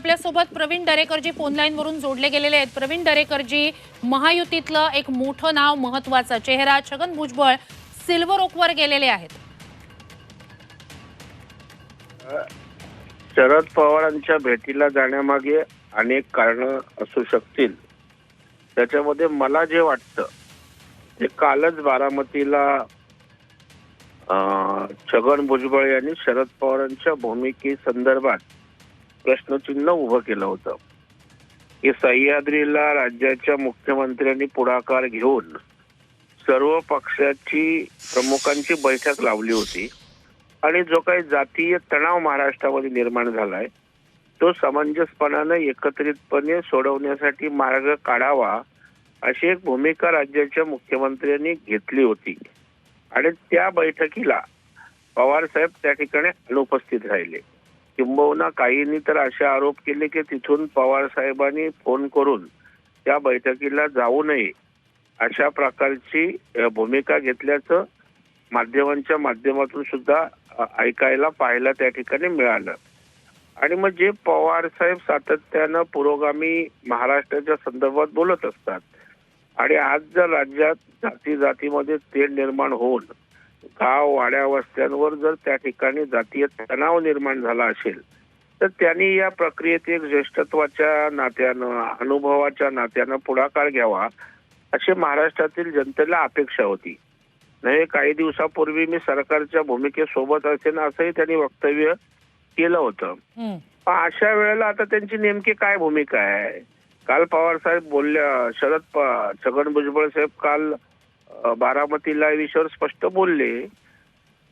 आपल्यासोबत Pravin दरेकरजी phone line वरून जोडले गेलेले आहेत. प्रवीण दरेकरजी महायुतीतलं एक मोठं नाव महत्त्वाचा चेहरा छगन भुजबळ सिल्वर ओकवर गेलेले आहेत. शरद पवारांच्या भेटीला जाण्यामागे अनेक कारण असू शकतील. त्याच्यामध्ये मला जे वाटतं ते कालच बारामतीला अं, छगन भुजबळ यांनी शरद पवारांच्या भूमिके संदर्भात प्रश्नचिन्ह उभं केलं होतं. की सह्याद्रीला राज्याच्या मुख्यमंत्र्यांनी पुढाकार घेऊन सर्व पक्षाची प्रमुखांची बैठक लावली होती. आणि जो काही जातीय तणाव महाराष्ट्रामध्ये निर्माण झालाय तो समंजसपणाने एकत्रितपणे सोडवण्यासाठी मार्ग काढावा अशी एक भूमिका राज्याच्या मुख्यमंत्र्यांनी घेतली होती. आणि त्या बैठकीला पवार साहेब त्या ठिकाणी अनुपस्थित राहिले. किंबहुना काहींनी तर असे आरोप केले की तिथून पवार साहेबांनी फोन करून त्या बैठकीला जाऊ नये अशा प्रकारची भूमिका घेतल्याचं माध्यमांच्या माध्यमातून सुद्धा ऐकायला पाहायला त्या ठिकाणी मिळालं. आणि मग जे पवार साहेब सातत्यानं पुरोगामी महाराष्ट्राच्या संदर्भात बोलत असतात आणि आज जर राज्यात जाती जातीमध्ये तेढ निर्माण होऊन गाव वाड्या वस्त्यांवर जर त्या ठिकाणी जातीय तणाव निर्माण झाला असेल तर त्यांनी या प्रक्रियेत एक ज्येष्ठत्वाच्या नात्यानं अनुभवाच्या नात्यानं पुढाकार घ्यावा अशी महाराष्ट्रातील जनतेला अपेक्षा होती. नव्हे काही दिवसापूर्वी मी सरकारच्या भूमिकेसोबत असेल असंही त्यांनी वक्तव्य केलं होतं. पण अशा वेळेला आता त्यांची नेमकी काय भूमिका आहे? काल पवार साहेब बोलल्या शरद छगन भुजबळ साहेब काल बारामतीला या विषयावर स्पष्ट बोलले.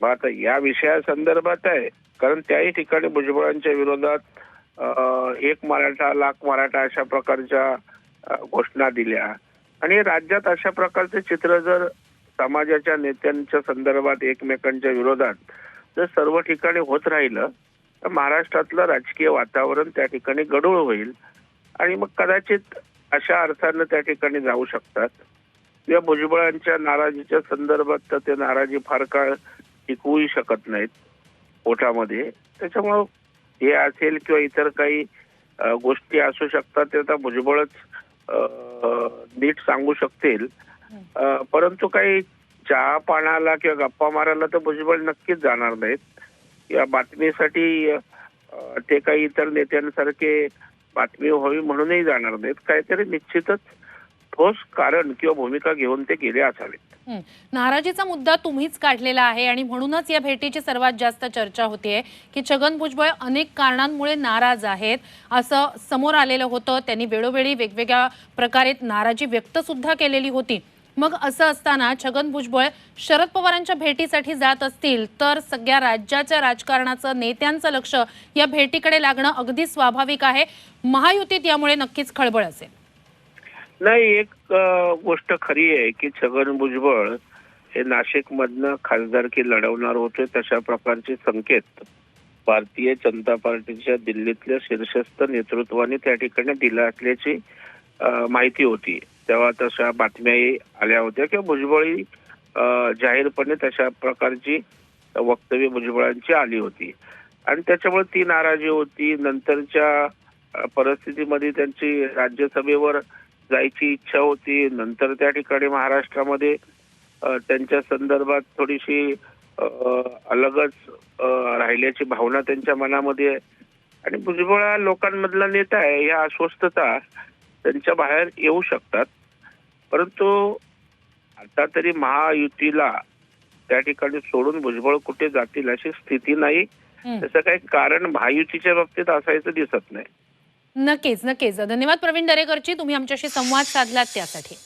मग आता या विषयासंदर्भात आहे. कारण त्याही ठिकाणी भुजबळांच्या विरोधात एक मराठा लाख मराठा अशा प्रकारच्या घोषणा दिल्या. आणि राज्यात अशा प्रकारचे चित्र जर समाजाच्या नेत्यांच्या संदर्भात एकमेकांच्या विरोधात जर सर्व ठिकाणी होत राहिलं तर महाराष्ट्रातलं राजकीय वातावरण त्या ठिकाणी गडूळ होईल. आणि मग कदाचित अशा अर्थानं त्या ठिकाणी जाऊ शकतात. या भुजबळांच्या नाराजीच्या संदर्भात तर ते नाराजी फार काळ टिकवूही शकत नाहीत पोटामध्ये त्याच्यामुळं हे असेल किंवा इतर काही गोष्टी असू शकतात ते आता भुजबळच नीट सांगू शकतील. परंतु काही चहा पाण्याला किंवा गप्पा मारायला तर भुजबळ नक्कीच जाणार नाहीत. या बातमीसाठी ते काही इतर नेत्यांसारखे बातमी व्हावी म्हणूनही जाणार नाहीत. काहीतरी निश्चितच ठोस कारण किंवा भूमिका घेऊन ते गेले असावेत. नाराजीचा मुद्दा तुम्हीच काढलेला आहे आणि म्हणूनच या भेटीची सर्वात जास्त चर्चा होतीये की छगन भुजबळ अनेक कारणांमुळे नाराज आहेत असं समोर आलेलं होतं. त्यांनी वेळोवेळी वेगवेगळ्या प्रकारे नाराजी व्यक्त सुद्धा केलेली होती. मग असं असताना छगन भुजबळ शरद पवारांच्या भेटीसाठी जात असतील तर सगळ्या राज्याच्या राजकारणाचं नेत्यांचं लक्ष या भेटीकडे लागणं अगदी स्वाभाविक आहे. महायुतीत यामुळे नक्कीच खळबळ असेल. नाही एक गोष्ट खरी आहे की छगन भुजबळ हे नाशिक मधनं खासदारकी लढवणार होते तशा प्रकारचे संकेत भारतीय जनता पार्टीच्या दिल्लीतल्या शीर्षस्थ नेतृत्वाने त्या ठिकाणी दिला असल्याची माहिती होती. तेव्हा तशा बातम्याही आल्या होत्या किंवा भुजबळी जाहीरपणे तशा प्रकारची वक्तव्य भुजबळांची आली होती. आणि त्याच्यामुळे ती नाराजी होती. नंतरच्या परिस्थितीमध्ये त्यांची राज्यसभेवर जायची इच्छा होती. नंतर त्या ठिकाणी महाराष्ट्रामध्ये त्यांच्या संदर्भात थोडीशी अलगच राहिल्याची भावना त्यांच्या मनामध्ये आहे. आणि भुजबळ हा लोकांमधला नेता आहे या अस्वस्थता त्यांच्या बाहेर येऊ शकतात. परंतु आता तरी महायुतीला त्या ठिकाणी सोडून भुजबळ कुठे जातील अशी स्थिती नाही. त्याचं काही कारण महायुतीच्या बाबतीत असायचं दिसत नाही. नक्कीच नक्कीच. धन्यवाद प्रवीण दरेकरची. तुम्ही आमच्याशी संवाद साधलात त्यासाठी.